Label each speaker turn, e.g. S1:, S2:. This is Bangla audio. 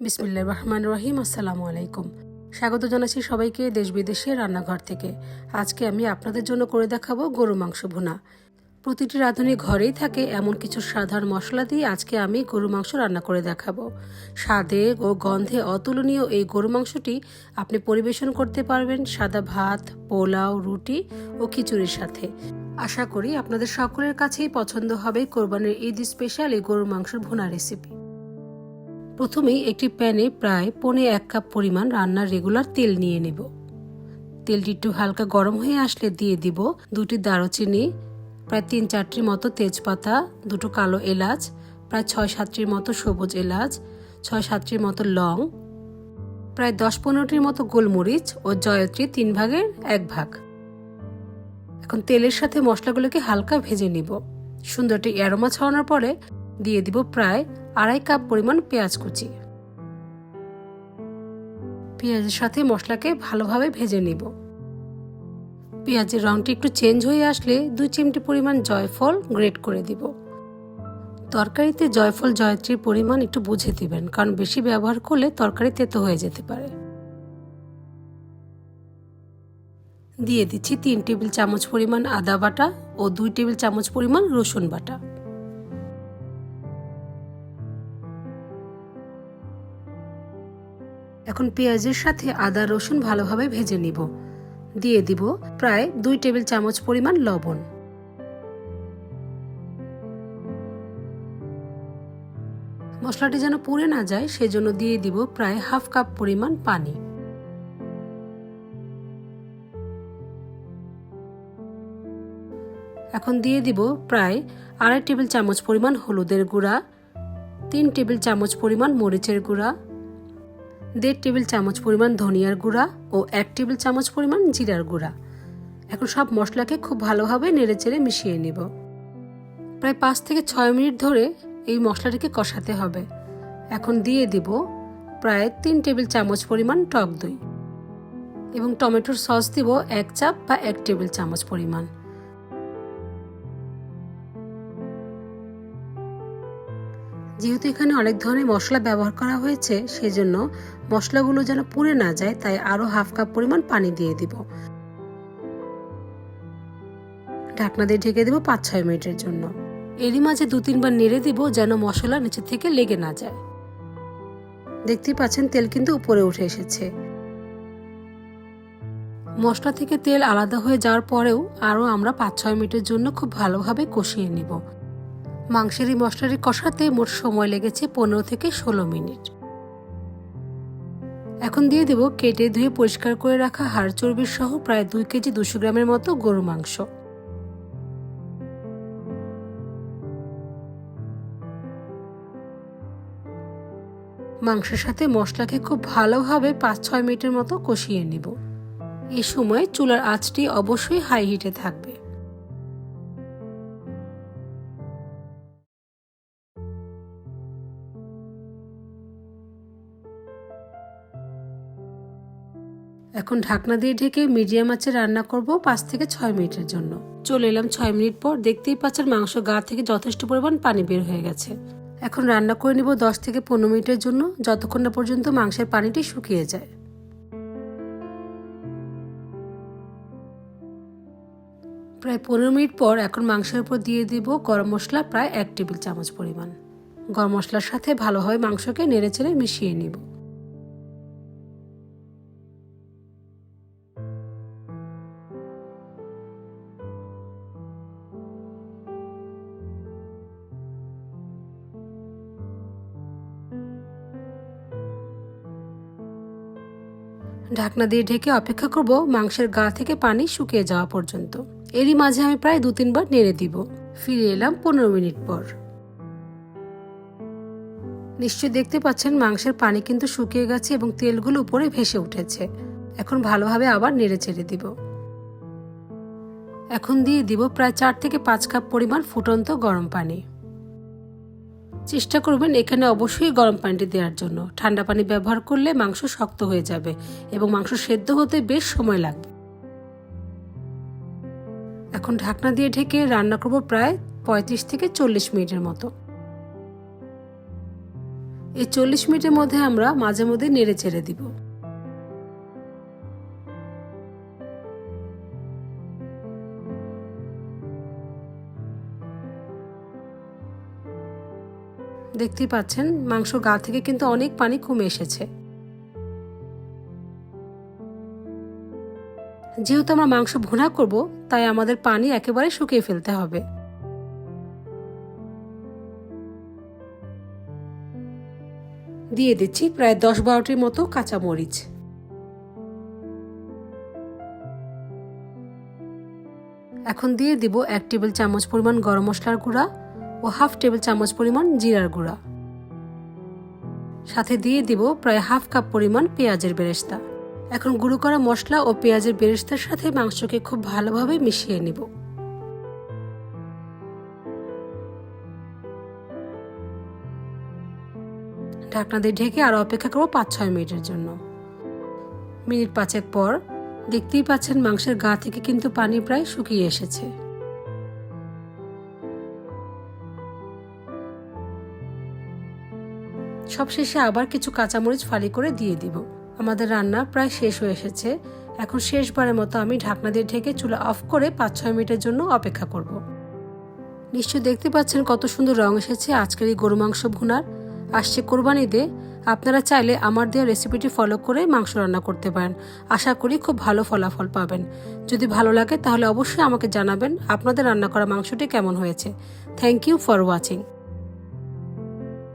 S1: বিসমিল্লা রহমান রহিম, আসসালামু আলাইকুম। স্বাগত জানাচ্ছি সবাইকে দেশ বিদেশে রান্নাঘর থেকে। আজকে আমি আপনাদের জন্য করে দেখাবো গরু মাংস ভুনা। প্রতিটি রাঁধুনি ঘরেই থাকে এমন কিছু সাধারণ মশলা দিয়ে আজকে আমি গরু মাংস রান্না করে দেখাবো। স্বাদে ও গন্ধে অতুলনীয় এই গরু মাংসটি আপনি পরিবেশন করতে পারবেন সাদা ভাত, পোলাও, রুটি ও খিচুড়ির সাথে। আশা করি আপনাদের সকলের কাছেই পছন্দ হবে কোরবানির ঈদ স্পেশাল এই গরু মাংসের ভুনা রেসিপি। প্রথমেই একটি প্যানে প্রায় পনে এক কাপ পরিমাণ রান্নার রেগুলার তেল নিয়ে নেব। তেলটি একটু হালকা গরম হয়ে আসলে দিয়ে দিব দুটি দারুচিনি, প্রায় তিন চারটির মতো তেজপাতা, দুটো কালো এলাচ, প্রায় ছয় সাতটির মতো সবুজ এলাচ, ছয় সাতটির মতো লং, প্রায় দশ পনেরোটির মতো গোলমরিচ ও জয়ত্রী তিন ভাগের এক ভাগ। এখন তেলের সাথে মশলাগুলোকে হালকা ভেজে নিব। সুন্দরটি অ্যারোমা ছড়ানোর পরে দিয়ে দিব প্রায় আড়াই কাপ পরিমাণ পেঁয়াজ কুচি। পেঁয়াজের সাথে মশলাকে ভালোভাবে ভেজে নিব। পেঁয়াজের রংটি একটু চেঞ্জ হয়ে আসলে দুই চিমটি পরিমাণ জয়ফল গ্রেট করে দিব। তরকারিতে জয়ফল, জয়ত্রীর পরিমাণ একটু বুঝে দিবেন, কারণ বেশি ব্যবহার করলে তরকারি তেতো হয়ে যেতে পারে। দিয়ে দিচ্ছি তিন টেবিল চামচ পরিমাণ আদা বাটা ও দুই টেবিল চামচ পরিমাণ রসুন বাটা। এখন পেঁয়াজের সাথে আদা, রসুন ভালোভাবে ভেজে নিব। দিয়ে দিব প্রায় দুই টেবিল চামচ পরিমাণ লবণ। মশলাটি যেন পুড়ে না যায়, সেজন্য দিয়ে দিব প্রায় হাফ কাপ পরিমাণ পানি। এখন দিয়ে দিব প্রায় আড়াই টেবিল চামচ পরিমাণ হলুদের গুঁড়া, তিন টেবিল চামচ পরিমাণ মরিচের গুঁড়া দেড় টেবিল চামচ পরিমাণ ধনিয়ার গুঁড়া ও এক টেবিল চামচ পরিমাণ জিরার গুঁড়া। এখন সব মশলাকে খুব ভালোভাবে নেড়েচেড়ে মিশিয়ে নেব। প্রায় পাঁচ থেকে ছয় মিনিট ধরে এই মশলাটিকে কষাতে হবে। এখন দিয়ে দিব প্রায় তিন টেবিল চামচ পরিমাণ টক দই এবং টমেটোর সস দিব এক চাপ বা এক টেবিল চামচ পরিমাণ। যেহেতু এখানে অনেক ধরনের মশলা ব্যবহার করা হয়েছে, সেজন্য মশলাগুলো যেন পুড়ে না যায়, তাই আরও হাফ কাপ পরিমাণ পানি দিয়ে দিব। ঢাকনা দিয়ে ঢেকে দেবো পাঁচ ছয় মিনিটের জন্য। এরই মাঝে দু, তিনবার নেড়ে দিব যেন মশলা নিচে থেকে লেগে না যায়। দেখতেই পাচ্ছেন তেল কিন্তু উপরে উঠে এসেছে। মশলা থেকে তেল আলাদা হয়ে যাওয়ার পরেও আরও আমরা পাঁচ ছয় মিনিটের জন্য খুব ভালোভাবে কষিয়ে নিব। মাংসের এই মশলাটি কষাতে মোট সময় লেগেছে পনেরো থেকে ষোলো মিনিট। এখন দিয়ে দেব কেটে ধুয়ে পরিষ্কার করে রাখা হাড় চর্বির সহ প্রায় দুই কেজি দুশো গ্রামের মতো গরু মাংস। মাংসের সাথে মশলাকে খুব ভালোভাবে পাঁচ ছয় মিনিটের মতো কষিয়ে নিব। এ সময় চুলার আঁচটি অবশ্যই হাই হিটে থাকবে। এখন ঢাকনা দিয়ে ঢেকে মিডিয়াম আঁচে রান্না করব পাঁচ থেকে ছয় মিনিটের জন্য। চলে এলাম ছয় মিনিট পর দেখতেই পাচ্ছেন মাংস গা থেকে যথেষ্ট পরিমাণ পানি বের হয়ে গেছে। এখন রান্না করে নিব দশ থেকে পনেরো মিনিটের জন্য, যতক্ষণ না পর্যন্ত মাংসের পানিটি শুকিয়ে যায়। প্রায় পনেরো মিনিট পর এখন মাংসের উপর দিয়ে দিব গরম মশলা প্রায় এক টেবিল চামচ পরিমাণ। গরম মশলার সাথে ভালোভাবে মাংসকে নেড়েচেড়ে মিশিয়ে নিব। ঢাকনা দিয়ে ঢেকে অপেক্ষা করব মাংসের গা থেকে পানি শুকিয়ে যাওয়া পর্যন্ত। এরই মাঝে আমি প্রায় দু তিনবার নেড়ে দিব। ফিরে এলাম পনেরো মিনিট পর। নিশ্চয়ই দেখতে পাচ্ছেন মাংসের পানি কিন্তু শুকিয়ে গেছে এবং তেলগুলো উপরে ভেসে উঠেছে। এখন ভালোভাবে আবার নেড়ে চেড়ে দিব। এখন দিয়ে দিব প্রায় চার থেকে পাঁচ কাপ পরিমাণ ফুটন্ত গরম পানি। চেষ্টা করবেন এখানে অবশ্যই গরম পানিটি দেওয়ার জন্য। ঠান্ডা পানি ব্যবহার করলে মাংস শক্ত হয়ে যাবে এবং মাংস সেদ্ধ হতে বেশ সময় লাগবে। এখন ঢাকনা দিয়ে ঢেকে রান্না করব প্রায় পঁয়ত্রিশ থেকে চল্লিশ মিনিটের মতো। এই চল্লিশ মিনিটের মধ্যে আমরা মাঝে মধ্যে নেড়ে ছেড়ে দিব। দেখতেই পাচ্ছেন, মাংস গা থেকে কিন্তু অনেক পানি কমে এসেছে। যেহেতু আমরা মাংস ভুনা করব, তাই আমাদের পানি একেবারে শুকিয়ে ফেলতে হবে। দিয়ে দিচ্ছি প্রায় দশ বারোটির মতো কাঁচা মরিচ এখন দিয়ে দিব এক টেবিল চামচ পরিমাণ গরম মশলার গুঁড়া ও হাফ টেবিল চামচ পরিমাণ জিরার গুঁড়া। সাথে দিয়ে দিব প্রায় হাফ কাপ পরিমাণ পেঁয়াজের বেরেস্তা। এখন গুঁড়ো করা মশলা ও পেঁয়াজের বেরেস্তার সাথে মাংসকে খুব ভালোভাবে মিশিয়ে নিব। ঢাকনা দিয়ে ঢেকে আরও অপেক্ষা করব পাঁচ ছয় মিনিটের জন্য। মিনিট পাঁচেক পর দেখতেই পাচ্ছেন মাংসের গা থেকে কিন্তু পানি প্রায় শুকিয়ে এসেছে। সবশেষে আবার কিছু কাঁচামরিচ ফালি করে দিয়ে দিব। আমাদের রান্না প্রায় শেষ হয়ে এসেছে। এখন শেষবারের মতো আমি ঢাকনা দিয়ে ঢেকে চুলা অফ করে পাঁচ ছয় মিনিটের জন্য অপেক্ষা করব। নিশ্চয় দেখতে পাচ্ছেন কত সুন্দর রং এসেছে আজকের এই গরু মাংস ভুনার। আসছে কোরবানিতে আপনারা চাইলে আমার দেওয়া রেসিপিটি ফলো করে মাংস রান্না করতে পারেন। আশা করি খুব ভালো ফলাফল পাবেন। যদি ভালো লাগে তাহলে অবশ্যই আমাকে জানাবেন আপনাদের রান্না করা মাংসটি কেমন হয়েছে। Thank you for watching